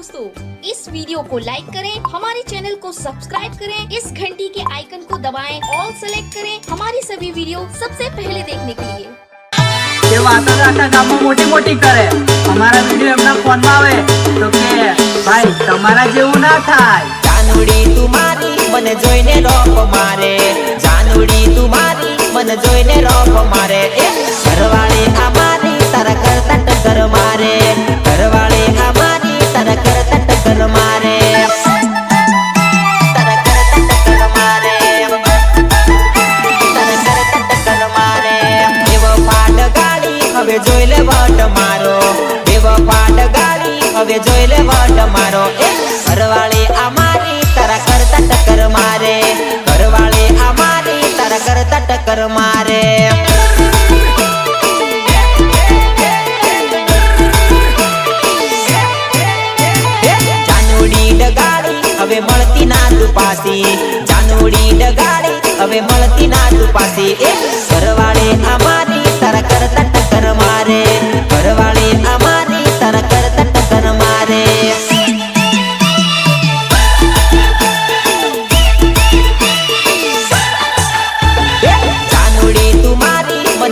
दोस्तों इस वीडियो को लाइक करें हमारे चैनल को सब्सक्राइब करें इस घंटी के आइकन को दबाएं ऑल सेलेक्ट करें हमारी सभी वीडियो सबसे पहले देखने के लिए તે વાતો તો આખા ગામમાં મોટી મોટી કરે અમારા વિડીયો એમના ફોનમાં આવે તો કે ભાઈ તમારા જેવું ના થાય જાનુડી તું મારી મને જોઈને રોપ મારે જાનુડી તું મારી મને જોઈને રોપ મારે હવે જોઈ લે વટ મારો. એવો પાટ ગાડી, હવે જોઈ લે વટ મારો. એ ઘરવાળી આ મારી તારા કરતા ટક્કર મારે. ઘરવાળી આ મારી તારા કરતા ટક્કર મારે. હવે મળતી ના તું પાસી. જાનુડી ડગાડી, હવે મળતી ના તું પાસી.